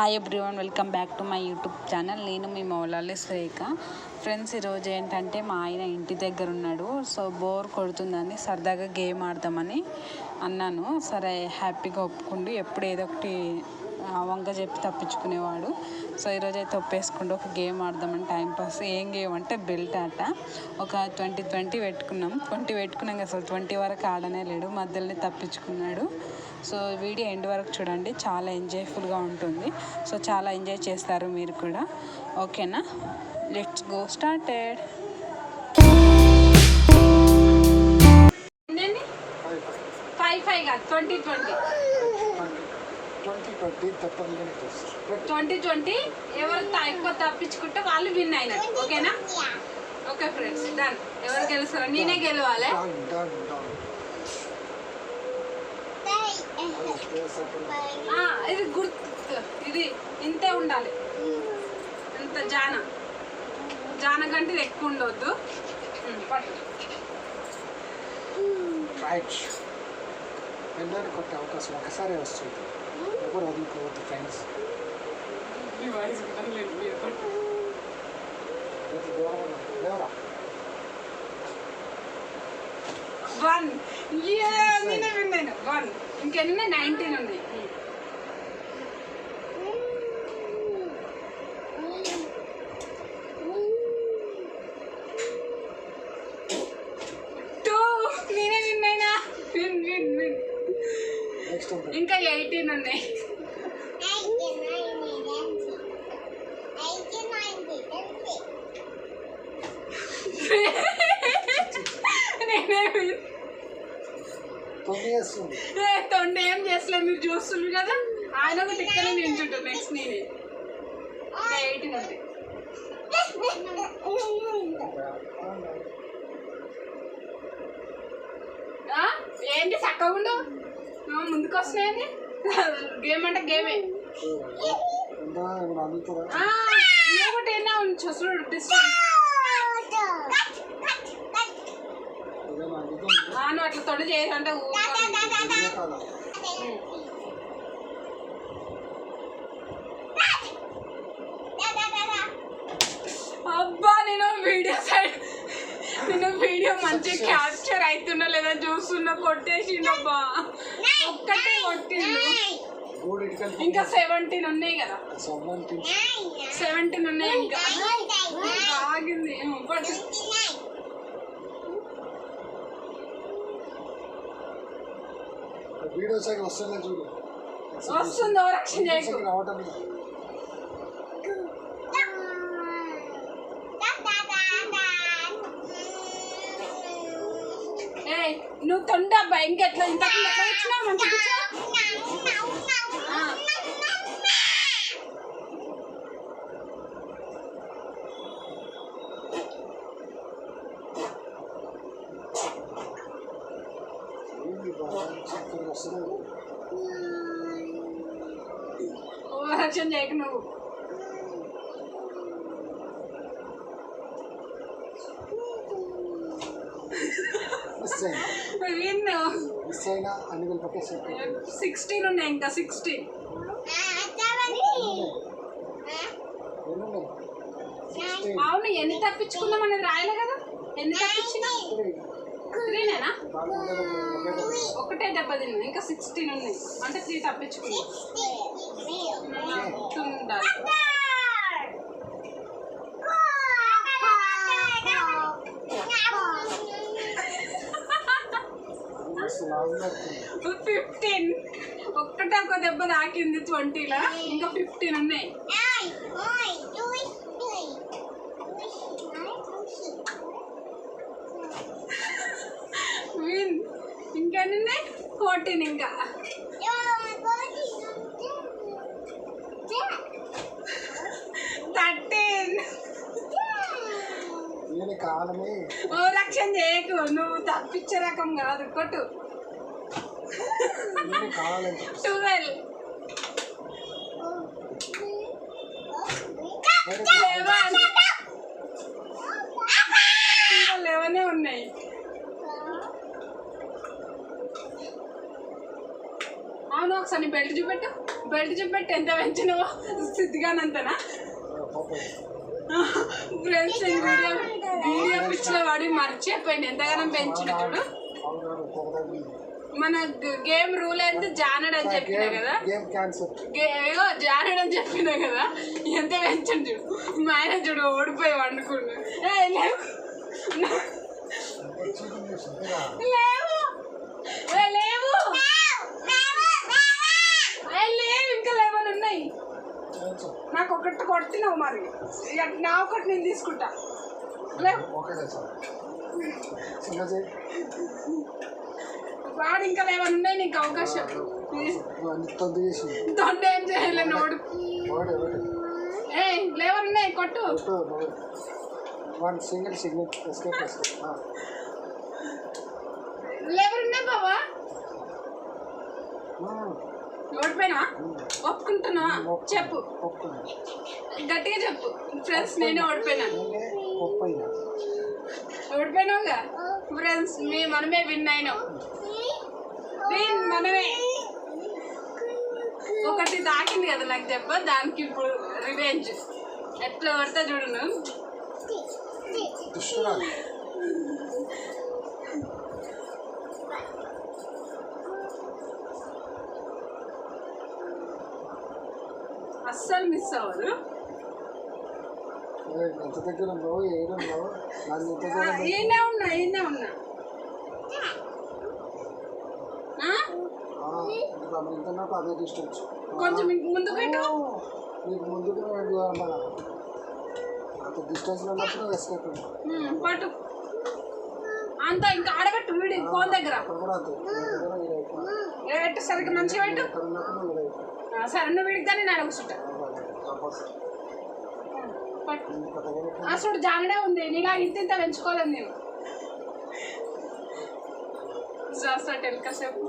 Hi everyone welcome back to my YouTube channel నేను మీ Moula Ali శ్రేఖ. Friends ఈరోజు ఏంటంటే మా ఆయన ఇంటి దగ్గర ఉన్నాడు. సో బోర్ కొడుతుందని సరదాగా గేమ్ ఆడదామని అన్నాను. సరే హ్యాపీగా ఒప్పుకుండు. ఎప్పుడు ఏదో ఒకటి వంక చెప్పి తప్పించుకునేవాడు. సో ఈరోజు అయితే ఒప్పేసుకుంటూ ఒక గేమ్ ఆడదామని టైంపాస్ ఏం గేమ్ అంటే బెల్ట్ ఆట. ఒక ట్వంటీ ట్వంటీ పెట్టుకున్నాం. ట్వంటీ పెట్టుకున్నాం కదా అసలు ట్వంటీ వరకు ఆడనే లేడు మధ్యలోనే తప్పించుకున్నాడు. సో వీడియో ఎండ్ వరకు చూడండి చాలా ఎంజాయ్ఫుల్గా ఉంటుంది. సో చాలా ఎంజాయ్ చేస్తారు మీరు కూడా. ఓకేనా? Let's go started. Five five కాదు ట్వంటీ ట్వంటీ. ట్వంటీ ట్వంటీ తప్పని ట్వంటీ ట్వంటీ ఎవరు ఎక్కువ తప్పించుకుంటే వాళ్ళు విన్ అయినట్టు ఓకేనా? Okay friends done. ఎవరు గెలుస్తారా నేనే గెలవాలి. ఇది గుర్తు ఇది ఇంతే ఉండాలి. ఇంత జాన జాన కంటే ఇది ఎక్కువ ఉండవద్దు పట్టు. కొట్టే అవకాశం ఒకసారి వస్తుంది. ఎవరు వదులుకోవద్దు ఫ్రెండ్స్ ఈ వాయిస్ కూడా లేదు, మీరు పట్టు. దూరం ఉన్నా. లేవరా వన్ యే, నేనే విన్ అయినా వన్ ఇంకెన్ని ఉన్నాయి నైన్టీన్ ఉన్నాయి తొండ ఏం చేస్తలే మీరు చూస్తున్నారు కదా? ఆయన ఒక టిక్కనే నించుంటారు నెక్స్ట్ నేనే. ఎయిటీన్? ఏంటి చక్కగా ఉండు? ముందుకు వస్తున్నాయండి. గేమ్ అంటే గేమే. ఒకటి ఏనా ఉంచు చూడు డిస్టెన్స్ నువ్వు అట్లా తొడ కాదా అబ్బా నేను వీడియో సైడ్ నేను వీడియో మంచిగా క్యాప్చర్ అవుతున్నా లేదా చూస్తున్నా కొట్టేసిండబ్బా ఒక్కటే కొట్టిండు. ఇంకా సెవెంటీన్ ఉన్నాయి కదా. సెవెంటీన్ సెవెంటీన్ ఉన్నాయి ఇంకా. ఆగింది. పట్టు. వీడియో సైడ్ వస్తుందా చూడు వస్తుంది రక్షణ చేయకు రావటం లేదు. నువ్వు తొండ అబ్బా ఇంకెట్లా ఇంత ఎట్లా వచ్చినావు మంచి ఏంది బాగా చక్కగా వస్తుంది ఓ రక్షణ చేయకు నువ్వు మిస్ అయినా అన్ని వేలు సిక్స్టీన్ ఉన్నాయి. ఇంకా సిక్స్టీన్ అవును ఎన్ని తప్పించుకున్నాం అనేది రాయలే కదా? ఎన్ని తప్పించినా? త్రీనేనా ఒకటే దెబ్బ తిన్నా ఇంకా సిక్స్టీన్ ఉన్నాయి. అంటే త్రీ తప్పించుకున్నాం టూ ఉండాలి ఫిఫ్టీన్ ఒక్కటే ఒక దెబ్బ తాకింది ట్వంటీలో. ఇంకా ఫిఫ్టీన్ ఉన్నాయి. ఇంకా ఉన్నాయి? ఫోర్టీన్ ఇంకా. ఓ రక్షణ చేయకు. నువ్వు తప్పించే రకం కాదు. కొట్టు. ట్వెల్వ్ లెవెన్ లెవెనే ఉన్నాయి. అవును ఒకసారి నీ బెల్ట్ చూపెట్టు. బెల్ట్ చూపెట్టి. ఎంత పెంచినవో. స్థితిగానంతనా ఫ్రెండ్స్ వీడియో వీడియో పిచ్చిలో వాడి మర్చిపోయింది. ఎంతగానో పెంచిన చూడు. మన గేమ్ రూల్ అయితే జానడ్ అని చెప్పిన కదా? ఏగో జానడ్ అని చెప్పిన కదా? ఎంత పెంచండి చూడు. మా ఆయన చూడు ఓడిపోయి వండుకుండు. ఏ, లేవు. లేవు. లేవు. ఇంకా లేవని ఉన్నాయి. నాకు ఒకటి కొట్టినావు మరి. ఇక నా ఒకటి నేను తీసుకుంటా. ఓకే సార్ వాడు ఇంకా ఉన్నాయి నీకు అవకాశం. దొండ ఏం చేయలే నోడు? ఒకటి ఒకటి ఏ లేవని ఉన్నాయి కొట్టు. వన్ సింగిల్ సిగ్నల్ ఎస్కేప్ లేవని ఉన్నాయి బాబా ఓడిపోయినా ఒప్పుకుంటున్నా? చెప్పు. గట్టిగా చెప్పు. ఫ్రెండ్స్ నేనే ఓడిపోయినా. ఓడిపోయినావుగా? ఫ్రెండ్స్ మీ మనమే విన్ అయినాం. విన్ మనమే. ఒకటి తాకింది కదా నాకు దెబ్బ దానికి ఇప్పుడు రివెంజ్ ఎట్లా పడితే చూడను అస్సలు మిస్ అవ్వదు. ఈయనే ఉన్నా ఈయనే ఉన్నా. కొంచెం ముందు పెట్టు. ముందుకు ఉన్నప్పుడు ఎస్కేప్ పట్టు. అంతా ఇంకా ఆడబెట్టు వీడి ఫోన్ దగ్గర. సరిగ్గా మంచిగా పెట్టు. సరే నువ్వు వీడికి దాన్ని నేను కూర్చుంటా చూడు జానడే ఉంది. నీలా ఇంత ఇంత పెంచుకోలేదు నేను చేస్తా టెలికాసేపు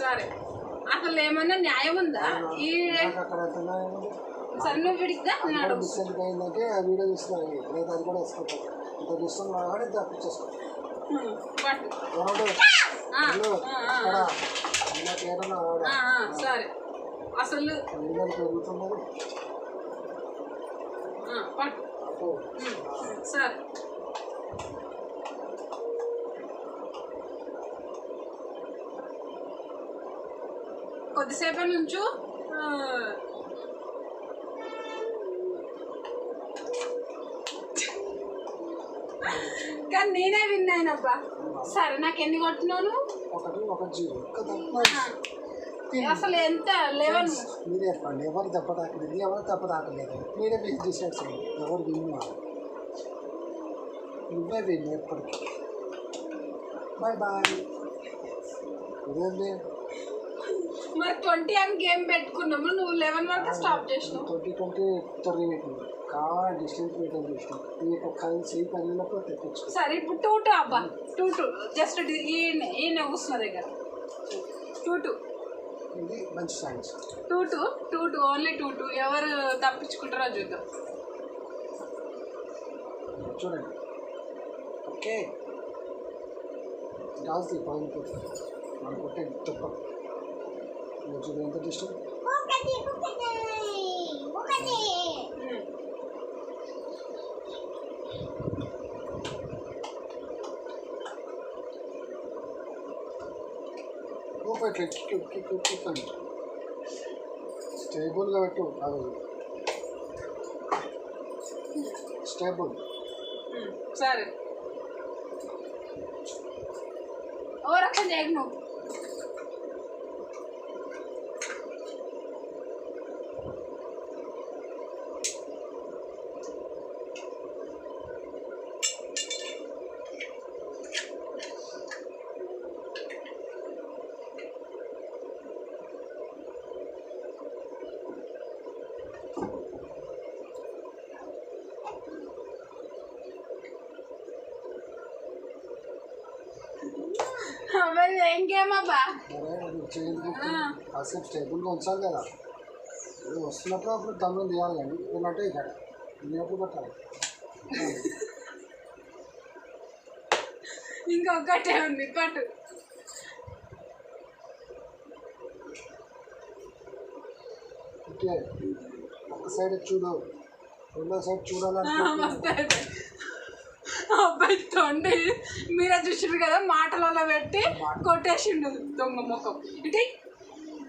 సరే. అసలు ఏమన్నా న్యాయం ఉందా? ఈ వీడికి దా నేను అడుగు వీడియో తీసుకున్నాను లేదా అది కూడా వేసుకుంటాను ఇంత చూస్తున్నా కానీ సరే. అసలు పెరుగుతున్నది సరే. కొద్దిసేపు నుంచు ఆ, కానీ నేనే విన్ అయినబ్బా. సరే నాకు ఎన్ని కొట్టినాను ఒకటి ఒక జీరో అసలు ఎంత లెవెన్? మీరే చెప్పండి. ఎవరు దెబ్బ తాకింది ఎవరు దెబ్బ తాకలేదు? మీరే మీకు డిసైడ్ చేయండి. ఎవరు విన్ నువ్వే విన్ ఎప్పటికీ. Bye bye. ఇదేంటి? మరి ట్వంటీ అని గేమ్ పెట్టుకున్నాము. నువ్వు లెవెన్ వరకు స్టాప్ చేసినావు. ట్వంటీ ట్వంటీ పెట్టింది. కావాలి డిస్టెన్స్ మెయింటైన్ చేసినాం. మీకు కలిసి పనిలో తెప్పించు సరే ఇప్పుడు టూ టూ అబ్బా. Two two. జస్ట్ ఈయన ఈయన కూర్చున్న దగ్గర. Two two. ఇది మంచి science two two two two only two two. ఎవరు తప్పించుకుంటారో చూద్దాం. చూడండి. ఓకే. రాజు పాయింట్ మనం కొట్టే తప్ప. ఎంత డిస్టెన్స్ నువ్వు పెట్టు కిక్ కిక్ కిక్ అని స్టేబుల్గా పెట్టు కాదు స్టేబుల్ ఉమ్, సరే ఓ రక్షణ చేయకు నువ్వు ఏం గేమ్ అబ్బా. కాసేపు స్టేబుల్గా ఉంచాలి కదా. వస్తున్నప్పుడు అప్పుడు దమ్ము తీయాలి కానీ నేనంటే ఇక్కడ నేను ఎప్పుడు పెట్టాలి. ఇంకొకటే ఉంది పట్టు. ఒక సైడ్ చూడు. రెండో సైడ్ చూడాలంటే తొండి. మీరే చూసారు కదా మాటలలో పెట్టి కొట్టేసిండు దొంగ ముఖం. ఇటు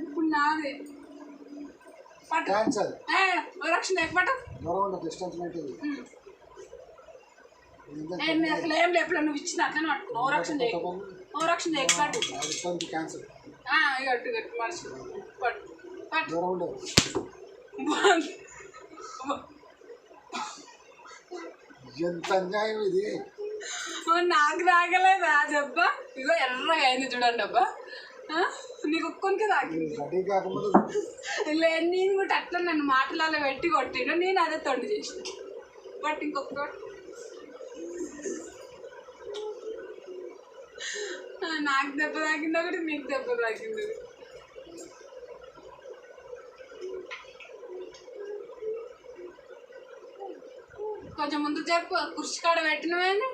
ఇప్పుడు నాది. పట్టు. పట్టు? అసలు ఏం లేపులో నువ్వు పట్టు. గట్టు మనిషి పట్టు? ఎంత అన్యాయం ఇది? నాకు తాగలేదు? ఆ దెబ్బ ఇగో ఎర్రగా అయింది చూడండి అబ్బా. నీకు ఒక్కొనికి తాకి రెడీ కాకముందు లే నేను కూడా అట్లా నన్ను మాటలలో పెట్టి కొట్టిండు. నేను అదే తొండి చేసిన. బట్ ఇంకొక నాకు దెబ్బ తాకింది ఒకటి నీకు దెబ్బ తాకింది ఒకటి. కొంచెం ముందు చెప్పు కుర్చీ కాడ పెట్టినవేంది?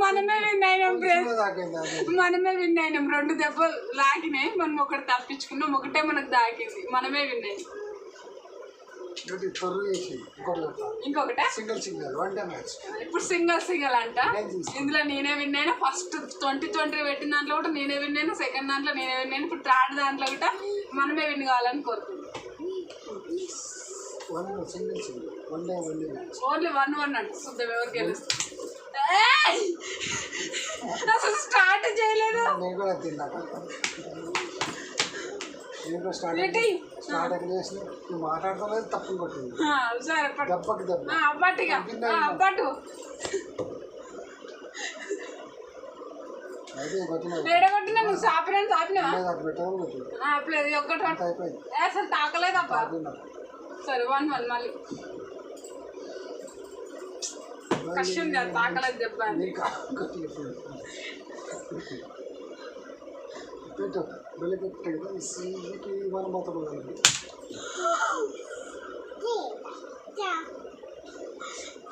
మనమే విన్ అయినాం ఫ్రెండ్స్ దాకైంది అది మనమే విన్ అయినాం రెండు దెబ్బలు లాగినాయి. మనం ఒకటి తప్పించుకున్నాం. ఒకటే మనకు దాకింది. మనమే విన్ అయినాం ఒకటి తొర్రు వేసి ఇంకోటి పెడతా. ఇంకొకటే? సింగిల్ సింగిల్ ఇప్పుడు సింగల్ సింగల్ అంట. ఇందులో నేనే విన్ అయినా ఫస్ట్ ట్వంటీ ట్వంటీ పెట్టిన దాంట్లో కూడా నేనే విన్ అయినా సెకండ్ దాంట్లో నేనే విన్ అయినా ఇప్పుడు థర్డ్ దాంట్లో కూడా మనమే విన్ కావాలని కోరుకుంటున్నాం. One single single. Only one one అంట చూద్దాం ఎవరు గెలుస్తుంది! అసలు స్టార్ట్ చేయలేదు. మాట్లాడతాలేదు కొట్టింది పట్టు. దెబ్బకి దెబ్బ. ఏడగొట్టినా నువ్వు సాపినావా ఒక్కటి అయిపోయింది. ఏ, అసలు తాకలేదప్పా సరే వన్ వన్ మళ్ళీ కష్టం కాదు తాకలేదు దెబ్బ అని నీకు కొట్టిన పెట్టు వెళ్ళి పెట్టు సీకి మనం మొత్తం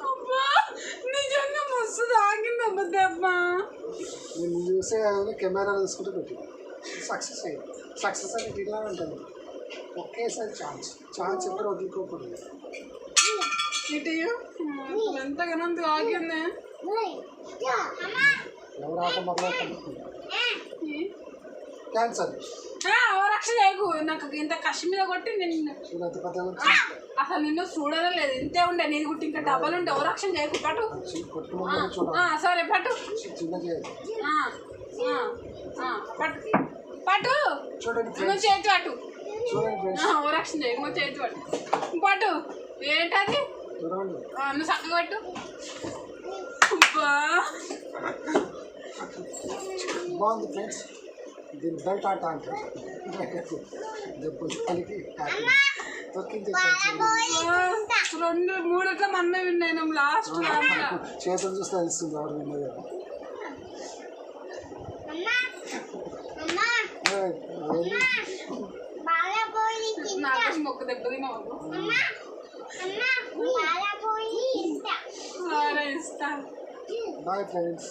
అబ్బా, నిజంగా మస్తు తాకిందబ్బా దెబ్బ. నేను చూసే కెమెరా తీసుకుంటే పెట్టి సక్సెస్ అయ్యింది సక్సెస్ అనేది ఇలా ఉంటుంది. ఒకేసారి ఛాన్స్ ఛాన్స్ ఎప్పుడు వదులుకోకూడదు. ఇటు ఎంతగానో తాకింది ఎవరు ఆట మొదలవుతుంది క్యాన్సర్ ఆ, ఓ రక్ష చేయకు నాకు ఇంత కష్టం మీద కొట్టి ఆ, అసలు నిన్ను చూడడం లేదు ఇంతే ఉండే నీది గుట్టి ఇంకా డబ్బలు ఉండే ఓ రక్షణ చేయకు పట్టు సరే పట్టు చిన్న చేయాలి ఆ, ఆ, ఆ, పట్టు పట్టు నువ్వు చేతి పట్టు చూడండి ఫ్రెండ్స్ ఆ, ఓ రక్షణ చేయకు నువ్వు చేతి పట్టు పట్టు ఏంటది నువ్వు చక్కగా పట్టు. బాగుంది ఫ్రెండ్స్. దీని బెల్ట్ ఆట అంటారు దెబ్బలు కలిగి రెండు మూడుగా మనమే విన్నాను లాస్ట్ చేతులు చూస్తే తెలుస్తుంది ఎవరు విన్నది. నాకు మొక్క దెబ్బ తినవు సరే ఇస్తాను బాయ్ ఫ్రెండ్స్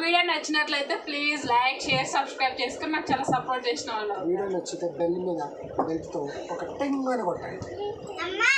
వీడియో నచ్చినట్లయితే ప్లీజ్ లైక్ షేర్ సబ్స్క్రైబ్ చేసుకొని నాకు చాలా సపోర్ట్ చేసిన వాళ్ళు. వీడియో నచ్చితే బెల్ మీద బెల్ట్తో ఒక టెంగ్ అని కొట్టండి. అమ్మా!